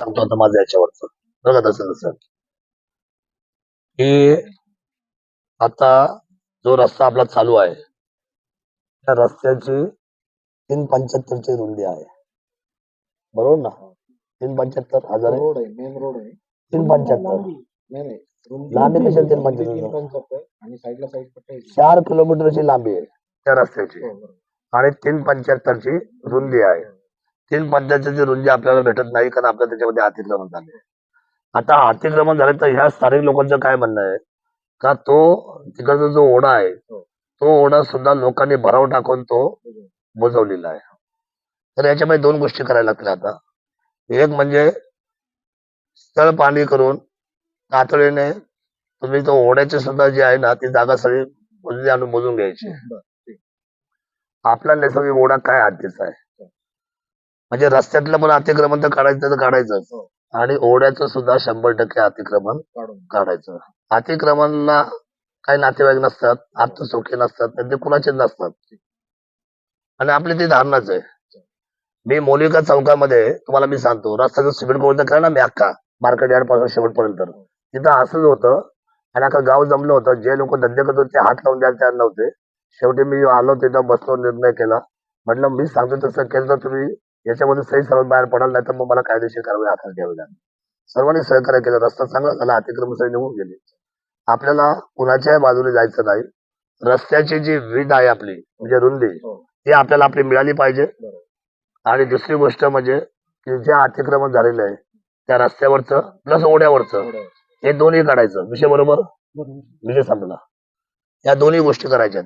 सांगतो आता माझं याच्यावरच. बघा तसं तसं की आता जो रस्ता आपला चालू आहे त्या रस्त्याची तीन पंच्याहत्तरची रुंदी आहे. बरोबर ना? तीन पंच्याहत्तर हजार रोड आहे मेन रोड आहे. तीन पंच्याहत्तर. लांबी कशाला तीन पंच्याहत्तर? आणि साईडला साईड पट्टा. चार किलोमीटरची लांबी आहे त्या रस्त्याची. हो. आणि तीन पंच्याहत्तरची रुंदी आहे. तीन पंच्याहत्तरची रुंदी आपल्याला भेटत नाही कारण आपल्याला त्याच्यामध्ये अतिक्रमण झाले. आता अतिक्रमण झाले तर ह्या स्थानिक लोकांचं काय म्हणणं आहे? का तो तिकडचा जो ओढा आहे तो ओढा सुद्धा लोकांनी भराव टाकून तो बुजवलेला आहे. तर याच्यामध्ये दोन गोष्टी करायला लागतील आता. एक म्हणजे स्थळ पाणी करून तातडीने तुम्ही तो ओढ्याची सुद्धा जी आहे ना ती जागा सगळी आणून मोजून घ्यायची. आपला नैसर्गिक ओढा काय हद्दीचा आहे? म्हणजे रस्त्यातलं पण अतिक्रमण तर काढायचं तर काढायचंच हो. आणि ओढ्याचं सुद्धा शंभर टक्के अतिक्रमण काढायचं. अतिक्रमणला काही नातेवाईक नसतात आत्मसुखी नसतात तर ते कुणाचे नसतात. आणि आपली ती धारणाच आहे. मी मोलिका चौकामध्ये तुम्हाला मी सांगतो रस्ता जो सिमेंट कोणता करा ना मी अख्खा मार्केट यार्डपासून शेवटपर्यंत. तिथं असंच होतं. आणि अख्खं गाव जमलं होतं. जे लोक धंदे करत होते ते हात लावून द्यायला तयार नव्हते. शेवटी मी आलो तिथं बसलो निर्णय केला. म्हटलं मी सांगतो तसं केलं तर तुम्ही याच्यामध्ये सही सर्वात बाहेर पडाल नाही तर मग मला कायदेशीर कारवाई हातात घ्यावी लागेल. सर्वांनी सहकार्य केलं रस्ता चांगला झाला अतिक्रमण सही निघून गेली. आपल्याला कुणाच्याही बाजूने जायचं नाही. रस्त्याची जी विड आहे आपली म्हणजे रुंदी हो. ती आपल्याला आपली मिळाली पाहिजे. आणि दुसरी गोष्ट म्हणजे की जे अतिक्रमण झालेलं आहे त्या रस्त्यावरचं प्लस ओढ्यावरचं. हे दोन्ही काढायचं. विषय बरोबर? बरोबर. विषय संपला. या दोन्ही गोष्टी करायच्या.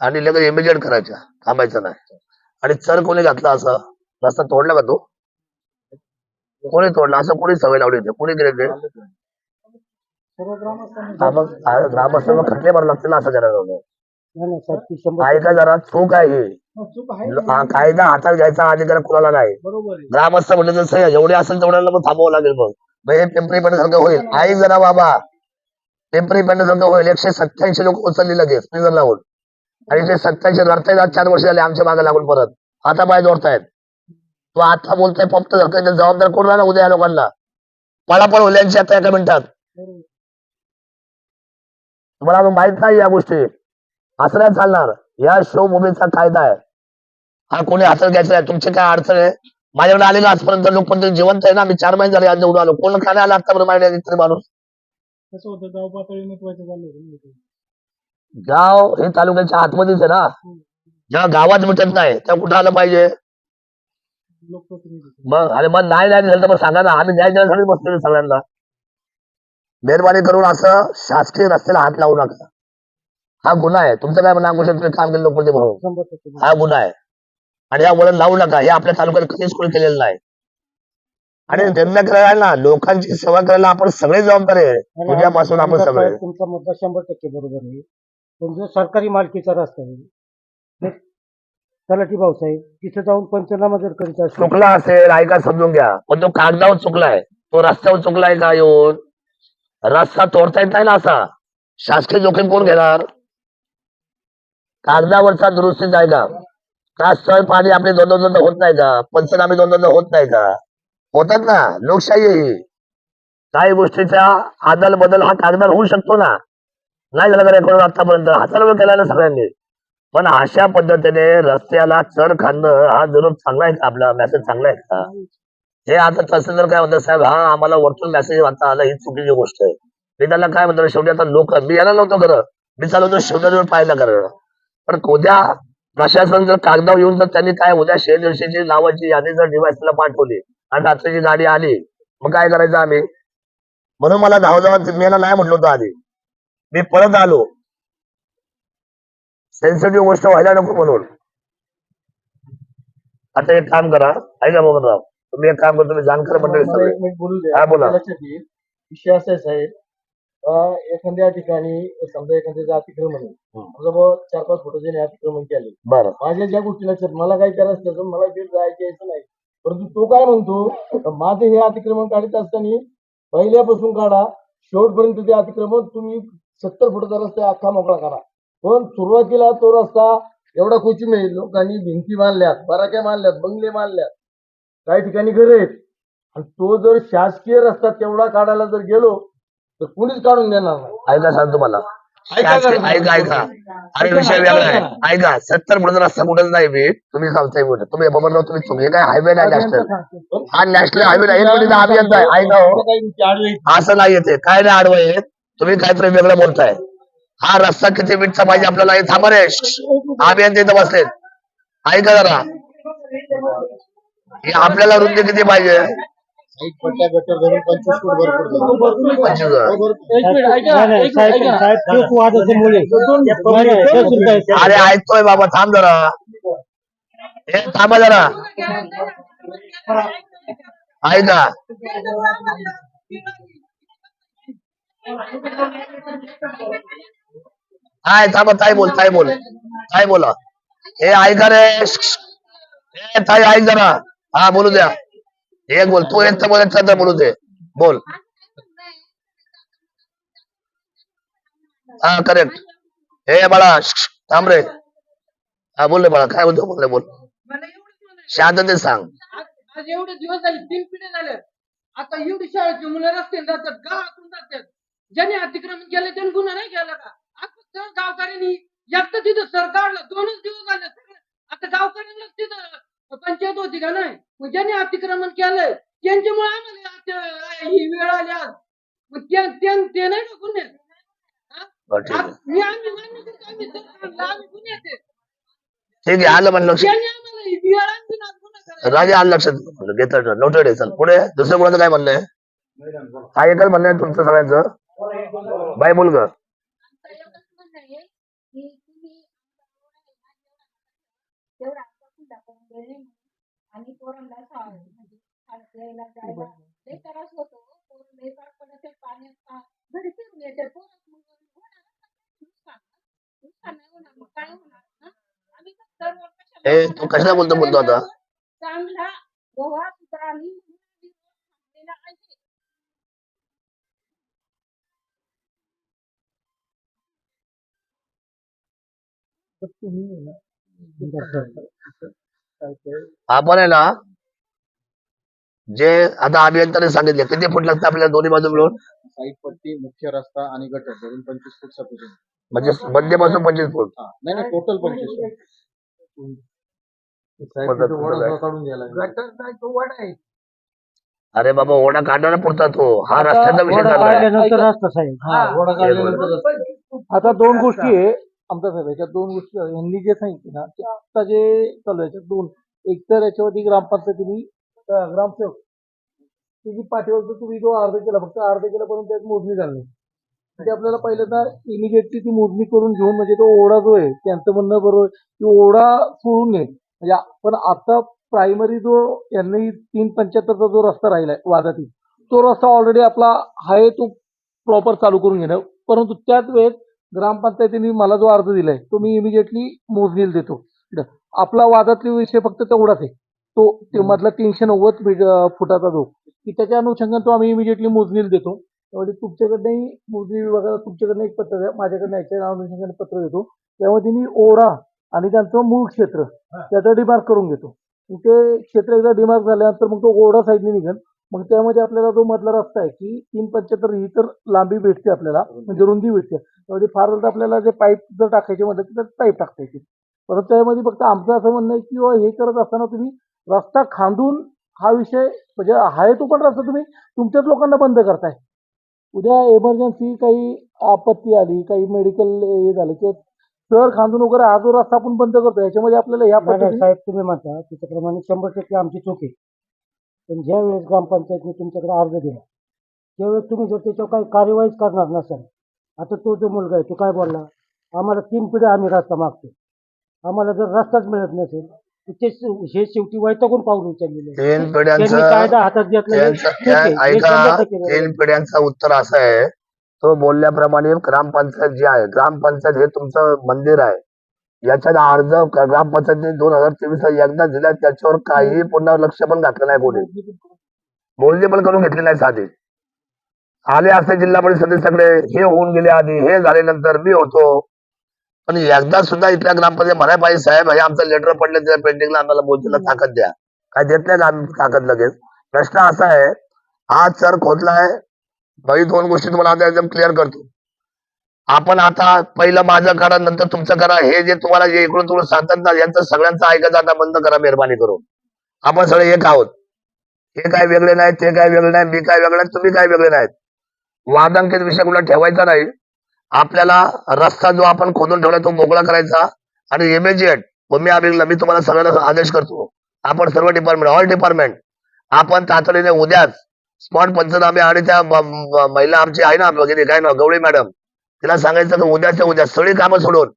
आणि लगेच इमिजिएट करायच्या. थांबायचं नाही. आणि चर कोणी घातला असा? रस्ता तोडला का तो? कोणी तोडला? असं कोणी सवय लावली होती? कोणी केले ते हा मग ग्रामस्थांना खटले भरावे लागतील ना असं करायला शंभर ऐका जरा चूक आहे ही. कायदा हातात घ्यायचा अधिकार कुणाला नाही. ग्रामस्थ तर सही जेवढे असेल तेवढ्याला मग थांबावं लागेल मग. हे पिंपरी सारखं होईल. ऐक जरा बाबा पिंपरी सारखं होईल. एकशे सत्याऐंशी लोक उचलली लगेच. प्रिझन लावून. आणि ते सत्याऐंशी लढतायत आज चार वर्ष झाले आमच्या मागे लागून परत. आता पाय जोडतायत. तो आता बोलतोय फक्त जबाबदार कोण राहिला उद्या या लोकांना? पळापळ होईल यांची आता एका मिनिटात. तुम्हाला अजून माहीत नाही या गोष्टी. असं नाही चालणार. या शिवभूमीचा कायदा आहे. हा कोणी हातात घ्यायचा नाही. तुमची काय अडचण आहे? माझ्याकडे आले ना आजपर्यंत लोक पण ते जिवंत आहे ना. मी चार महिने झाले आज निवडून आलो. कोण काय आला आतापर्यंत माझ्या माणूस. गाव हे तालुक्याच्या आतमध्येच आहे ना. जेव्हा गावात मिटत नाही तेव्हा कुठं आलं पाहिजे? मग अरे मग नाही न्याय झालं तर मग सांगा ना आम्ही न्याय देण्यासाठी बसलेलो सगळ्यांना. मेहरबानी करून असं शासकीय रस्त्याला हात लावू नका. हा गुन्हा आहे. तुमचं काय अंकुश तुम्ही काम केलं लोक म्हणून. शंभर टक्के हा गुन्हा आहे. आणि या वळण लावू नका. हे आपल्या तालुक्यात कधीच कोणी केलेलं नाही. आणि निर्णय करायला ना लोकांची सेवा करायला आपण सगळे जबाबदार आहे. उद्यापासून आपण सगळे. तुमचा मुद्दा शंभर टक्के बरोबर आहे. पण जो सरकारी मालकीचा रस्ता आहे हे तलाठी भाऊसाहेब तिथे जाऊन पंचनामा जर करीत असेल चुकला असेल ऐका समजून घ्या. पण तो कागदावर चुकलाय. तो रस्त्यावर चुकलाय का येऊन? रस्ता तोडता येत नाही ना असा. शासकीय जोखीम कोण घेणार? कागदावरचा दुरुस्तीच आहे का? का स्थळ पाणी आपले दोन दोन दोन होत नाही का? पंचनामे दोन दोन होत नाही का? होतात ना. लोकशाही आहे ही. काही गोष्टीचा आदल बदल हा कागदावर होऊ शकतो ना. नाही झालं का रेकॉर्ड आतापर्यंत. हाताला वेळ केला ना सगळ्यांनी. पण अशा पद्धतीने रस्त्याला चर खाणं हा जरूर चांगला आहे का? आपला मेसेज चांगला आहे का? हे आता तहसीलदार काय म्हणतात साहेब हा आम्हाला वरतून मेसेज वाचता आला ही चुकीची गोष्ट आहे. मी त्याला काय म्हणतो शेवटी आता लोक मी यायला नव्हतो खरं. मी चालवतो शेवटावर पाहिलं खरं पण उद्या प्रशासन जर कागदावर येऊन जर त्यांनी काय उद्या शेरदर्शीची नावाची यादी जर डिवाइसला पाठवली आणि रात्रीची गाडी आली मग काय करायचं आम्ही? म्हणून मला धाव धाव मी याला नाही म्हटलं होतं आधी. मी परत आलो. सेन्सिटिव्ह गोष्ट व्हायला नको म्हणून. आता एक काम करा ऐका मोहनराव तुम्ही एक काम करा तुम्ही जाणकार मंडळी सगळे. बोलू हा, विषय असा आहे साहेब एखाद्या ठिकाणी समजा एखाद्याचं अतिक्रमण आहे. समजा चार पाच फुट ज्याने अतिक्रमण केले. बरं. माझ्या ज्या गोष्टी लक्षात मला काय करायचं त्याचं मला तिथे जायचं यायचं नाही. परंतु तो काय म्हणतो माझं हे अतिक्रमण काढत असताना पहिल्यापासून काढा शेवटपर्यंत ते अतिक्रमण तुम्ही सत्तर फुटाचा रस्ता अख्खा मोकळा करा. पण सुरुवातीला तो रस्ता एवढा कोचिम आहे लोकांनी भिंती बांधल्यात बराक्या बांधल्यात बंगले बांधल्यात. काही ठिकाणी घर आहेत. आणि तो जर शासकीय रस्ता तेवढा काढायला जर गेलो तर कुणीच काढून देणार नाही. ऐका सांगतो मला ऐका. ऐका ऐका अरे विषय वेगळा आहे. ऐका सत्तर फुटाचा रस्ता कुठेच नाही मी तुम्ही सांगताय कुठे तुम्ही बरोबर तुम्ही चुकी काय हायवे नाही नॅशनल हा नॅशनल हायवे नाही. अभियंता आहे. ऐका हो. असं नाही येते काय नाही आडवं येत. तुम्ही काहीतरी वेगळं बोलताय. हा रस्ता किती मीटरचा पाहिजे आपल्याला? हे थांबा रे. अभियंता इथं बसलेत. ऐका जरा. हे आपल्याला रुंदी किती पाहिजे. अरे ऐकतोय बाबा थांब जरा. हे थांबा जरा. ऐका. हाय थांबा ताई बोल ताई बोल. ताई बोला. हे ऐका रे. हे ताई ऐक जरा. हा बोलू द्या. एक बोल. तू तर बोल तर बोलू दे. बोल. हा करेक्ट हे बाळा थांब रे. हा बोल रे बाळा. काय बोलतो बोल रे, बोल. शांततेत सांग. आज एवढे दिवस झाले तीन पिढ्या झाल्या आता एवढी शाळेची मुलं रस्त्याने जातात गावातून जातात. ज्याने अतिक्रमण केलं त्याने गुन्हा नाही केला का? आज फक्त गावकऱ्यांनी एकटं तिथं सर काढलं दोनच दिवस झाले. आता गावकऱ्यांना तिथं पंचायत होती का नाही? मग ज्याने अतिक्रमण केलंय त्यांच्यामुळे आम्हाला आता ही वेळ आली आज. मग त्या- त्या- ते नाही का गुन्हे? हा? ठीक आहे. आज मी आम्ही मान्य करतो आम्ही सरकारला आम्ही गुन्ह्यात आहे. ठीक आहे आलं म्हणलं लक्षात. त्यांनी आम्हाला ही वेळ आणली ना गुन्हा करायला. राजे आलं लक्षात. घेतलं नोटेड आहे चल. पुढे दुसरं कोणाचं काय म्हणणं आहे? हा एकच म्हणणं आहे तुमचं सगळ्यांचं? बाय बोल ग. ए तू कशाला बोलतो बोलतो आता? चांगला गोवा सुद्धा आणि थांबलेला आहे आपण आहे ना. जे आता अभियंताने सांगितले किती फूट लागतं आपल्याला दोन्ही बाजू मिळून साईड पट्टी मुख्य रस्ता आणि गटर धरून पंचवीस फूट सफिशियंट म्हणजे मध्यपासून पंचवीस फूट. नाही नाही टोटल पंचवीस फूट. काढून अरे बाबा ओढा काढणारा पुरता तो. हा रस्त्याचा विषय हा, रस्ता. आता दोन गोष्टी आहे. आमच्या याच्यात दोन गोष्टी आहे. यांनी जे सांगितले ना ते आता जे चालू आहे याच्यात दोन एक तर याच्यावरती ग्रामपंचायतीने ग्रामसेवक त्याची पाठीवर तुम्ही जो अर्ज केला फक्त अर्ज केल्यापर्यंत त्यात मोजणी झाली. ते आपल्याला पहिल्यांदा इमिजिएटली ती मोजणी करून घेऊन म्हणजे तो ओढा जो आहे त्यांचं म्हणणं बरोबर की ओढा सोडून नये म्हणजे पण आता प्रायमरी जो यांनी तीन पंच्याहत्तरचा जो रस्ता राहिलाय वादातील तो रस्ता ऑलरेडी आपला आहे तो प्रॉपर चालू करून घेणं परंतु त्याच वेळेस ग्रामपंचायतीने मला जो अर्ज दिलाय तो मी इमिजिएटली मोजणीला देतो. आपला वादातले विषय फक्त तेवढाच आहे. तो ते मधला तीनशे नव्वद फुटाचा जो की त्याच्या अनुषंगाने तो आम्ही इमिजिएटली मोजणीला देतो. त्यामुळे तुमच्याकडनंही मोजणी विभागाला तुमच्याकडनं एक पत्र द्या माझ्याकडनं याच्या अनुषंगाने पत्र देतो. त्यामध्ये मी ओढा आणि त्यांचं मूळ क्षेत्र त्याचा डिमार्क करून घेतो. ते क्षेत्र एकदा डिमार्क झाल्यानंतर मग तो ओढा साईडने निघेल मग त्यामध्ये आपल्याला जो मधला रस्ता आहे की तीन पंच्याहत्तर ही तर लांबी भेटते आपल्याला म्हणजे रुंदी भेटते. त्यामध्ये फार तर आपल्याला जे पाईप जर टाकायचे म्हटलं तर पाईप टाकता येतील परंतु त्यामध्ये फक्त आमचं असं म्हणणं आहे की हे करत असताना तुम्ही रस्ता खांदून हा विषय म्हणजे आहे तो पण रस्ता तुम्ही तुमच्याच लोकांना बंद करताय. उद्या एमर्जन्सी काही आपत्ती आली काही मेडिकल हे झालं किंवा सर खांदून वगैरे हा जो रस्ता आपण बंद करतो याच्यामध्ये आपल्याला पद्धतीने साहेब तुम्ही म्हणता त्याच्याप्रमाणे शंभर टक्के आमची चूक आहे. पण ज्या वेळेस ग्रामपंचायतने तुमच्याकडे अर्ज दिला त्यावेळेस तुम्ही जर त्याच्यावर काही कार्यवाहीच करणार नसाल आता तो जो मुलगा आहे तो काय बोलला आम्हाला तीन पिढ्या आम्ही रस्ता मागतो आम्हाला जर रस्ताच मिळत नसेल तर ते हे शेवटी वैतागून पाऊल उचललेले आहे. तीन त्यांनी पिढ्यांचं कायदा हातात घेतला त्यांचं- चूक आहे. त्या- हे ऐका शंभर टक्के बरोबर आहे. तीन पिढ्यांचं उत्तर असं आहे तो बोलल्याप्रमाणे ग्रामपंचायत जे आहे ग्रामपंचायत हे तुमचं मंदिर आहे याच्यात अर्ज ग्रामपंचायतीने दोन हजार तेवीस एकदा दिला त्याच्यावर काही पुन्हा लक्ष पण घातलं नाही कोणी. बोलणी पण करून घेतली नाही साधी. आले असते जिल्हा परिषद सगळे हे होऊन गेले आधी हे झाल्यानंतर मी होतो. पण एकदा सुद्धा इथल्या ग्रामपंचायत म्हणाय पाहिजे साहेब हे आमचं लेटर पडले त्या पेंटिंगला आम्हाला बोलतीला ताकद द्या. काय देत नाही आम्ही ताकद लगेच. प्रश्न असा आहे आज सर खोदलाय बाई दोन गोष्टी तुम्हाला आता एकदम क्लिअर करतो. आपण आता पहिलं माझं करा नंतर तुमचं करा. हे जे तुम्हाला जे इकडून तुम्हाला सांगतात ना यांचं सगळ्यांचं ऐकायचं आता बंद करा मेहरबानी करून. आपण सगळे एक आहोत. हे काय वेगळे नाही ते काय वेगळे नाही मी काय वेगळे नाही तुम्ही काय वेगळे नाहीत. वादांकित विषय कुठला ठेवायचा नाही. आपल्याला रस्ता जो आपण खोदून ठेवला तो मोकळा करायचा आणि इमिजिएट मम्मी अभिला मी तुम्हाला सगळ्यांना आदेश करतो. आपण सर्व डिपार्टमेंट ऑल डिपार्टमेंट आपण तातडीने उद्याच स्पॉट पंचनामे आणि त्या महिला आमची आहे ना वगैरे काय ना गवळी मॅडम. तिला सांगायचं की उद्याच्या उद्या सगळी कामं सोडून.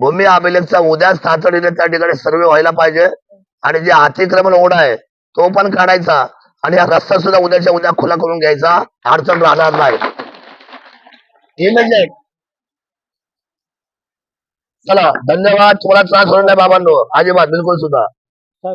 भूमी अभिलेखचा उद्याच तातडीने त्या ठिकाणी सर्वे व्हायला पाहिजे. आणि जे अतिक्रमण ओढ आहे तो पण काढायचा. आणि हा रस्ता सुद्धा उद्याच्या उद्या खुला करून घ्यायचा. अडचण राहणार नाही. म्हणजे चला धन्यवाद. तुम्हाला त्रास होणार नाही बाबांनो. अजिबात बिलकुल सुद्धा.